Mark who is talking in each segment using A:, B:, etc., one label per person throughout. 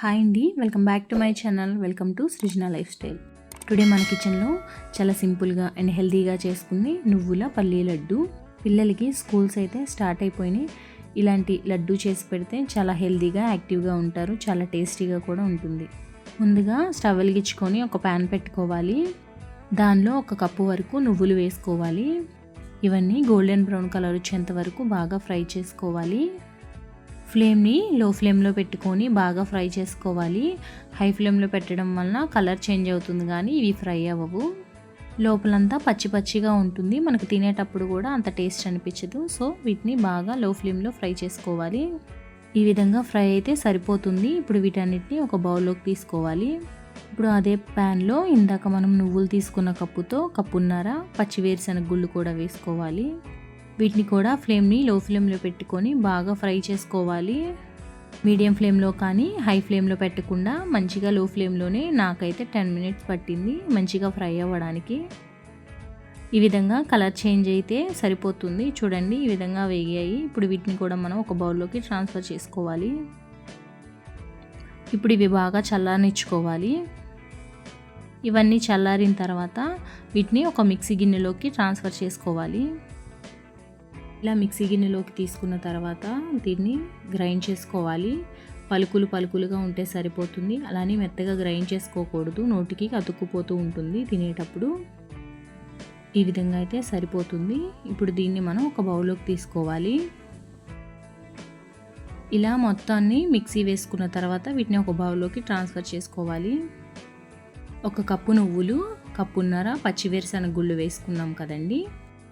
A: Hi అండి. Welcome back to my channel. Welcome to Srujana lifestyle. Today మన కిచెన్లో చాలా సింపుల్గా అండ్ హెల్తీగా చేసుకుని నువ్వుల పల్లీ లడ్డు. పిల్లలకి స్కూల్స్ అయితే స్టార్ట్ అయిపోయినాయి. ఇలాంటి లడ్డు చేసి పెడితే చాలా హెల్తీగా యాక్టివ్గా ఉంటారు. చాలా టేస్టీగా కూడా ఉంటుంది. ముందుగా స్టవ్ వెలిగించుకొని ఒక ప్యాన్ పెట్టుకోవాలి. దానిలో ఒక కప్పు వరకు నువ్వులు వేసుకోవాలి. ఇవన్నీ గోల్డెన్ బ్రౌన్ కలర్ వచ్చేంత వరకు బాగా ఫ్రై చేసుకోవాలి. ఫ్లేమ్ని లో ఫ్లేమ్లో పెట్టుకొని బాగా ఫ్రై చేసుకోవాలి. హై ఫ్లేమ్లో పెట్టడం వలన కలర్ చేంజ్ అవుతుంది కానీ ఇవి ఫ్రై అవ్వవు. లోపలంతా పచ్చి పచ్చిగా ఉంటుంది. మనకు తినేటప్పుడు కూడా అంత టేస్ట్ అనిపించదు. సో వీటిని బాగా లో ఫ్లేమ్లో ఫ్రై చేసుకోవాలి. ఈ విధంగా ఫ్రై అయితే సరిపోతుంది. ఇప్పుడు వీటన్నిటిని ఒక బౌల్లోకి తీసుకోవాలి. ఇప్పుడు అదే ప్యాన్లో ఇందాక మనం నువ్వులు తీసుకున్న కప్పుతో కప్పున్నర పచ్చి వేరుశనగ గుళ్ళు కూడా వేసుకోవాలి. వీటిని కూడా ఫ్లేమ్ని లో ఫ్లేమ్లో పెట్టుకొని బాగా ఫ్రై చేసుకోవాలి. మీడియం ఫ్లేమ్లో కానీ హై ఫ్లేమ్లో పెట్టకుండా మంచిగా లో ఫ్లేమ్లోనే నాకైతే టెన్ మినిట్స్ పట్టింది మంచిగా ఫ్రై అవ్వడానికి. ఈ విధంగా కలర్ చేంజ్ అయితే సరిపోతుంది. చూడండి ఈ విధంగా వేగాయి. ఇప్పుడు వీటిని కూడా మనం ఒక బౌల్లోకి ట్రాన్స్ఫర్ చేసుకోవాలి. ఇప్పుడు ఇవి బాగా చల్లారనిచ్చుకోవాలి. ఇవన్నీ చల్లారిన తర్వాత వీటిని ఒక మిక్సీ గిన్నెలోకి ట్రాన్స్ఫర్ చేసుకోవాలి. ఇలా మిక్సీ గిన్నెలోకి తీసుకున్న తర్వాత దీన్ని గ్రైండ్ చేసుకోవాలి. పలుకులు పలుకులుగా ఉంటే సరిపోతుంది. అలానే మెత్తగా గ్రైండ్ చేసుకోకూడదు. నోటికి అతుక్కుపోతూ ఉంటుంది తినేటప్పుడు. ఈ విధంగా అయితే సరిపోతుంది. ఇప్పుడు దీన్ని మనం ఒక బౌల్లోకి తీసుకోవాలి. ఇలా మొత్తాన్ని మిక్సీ వేసుకున్న తర్వాత వీటిని ఒక బౌల్లోకి ట్రాన్స్ఫర్ చేసుకోవాలి. ఒక కప్పు నువ్వులు కప్పున్నర పచ్చివేరుశనగ గుళ్ళు వేసుకున్నాం కదండీ.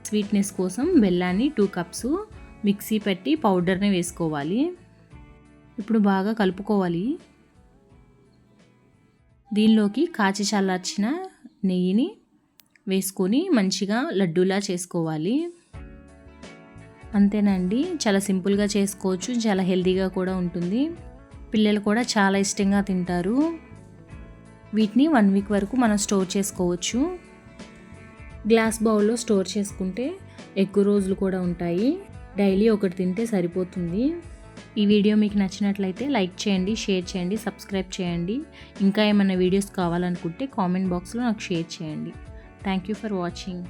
A: స్వీట్నెస్ కోసం బెల్లాన్ని టూ కప్స్ మిక్సీ పెట్టి పౌడర్ని వేసుకోవాలి. ఇప్పుడు బాగా కలుపుకోవాలి. దీనిలోకి కాచి చల్లార్చిన నెయ్యిని వేసుకొని మంచిగా లడ్డూలా చేసుకోవాలి. అంతేనండి చాలా సింపుల్గా చేసుకోవచ్చు చాలా హెల్తీగా కూడా ఉంటుంది. పిల్లలు కూడా చాలా ఇష్టంగా తింటారు. వీటిని వన్ వీక్ వరకు మనం స్టోర్ చేసుకోవచ్చు. గ్లాస్ బౌల్లో స్టోర్ చేసుకుంటే ఎక్కువ రోజులు కూడా ఉంటాయి. డైలీ ఒకటి తింటే సరిపోతుంది. ఈ వీడియో మీకు నచ్చినట్లయితే లైక్ చేయండి షేర్ చేయండి సబ్స్క్రైబ్ చేయండి. ఇంకా ఏమైనా వీడియోస్ కావాలనుకుంటే కామెంట్ బాక్స్లో నాకు షేర్ చేయండి. Thank you for watching.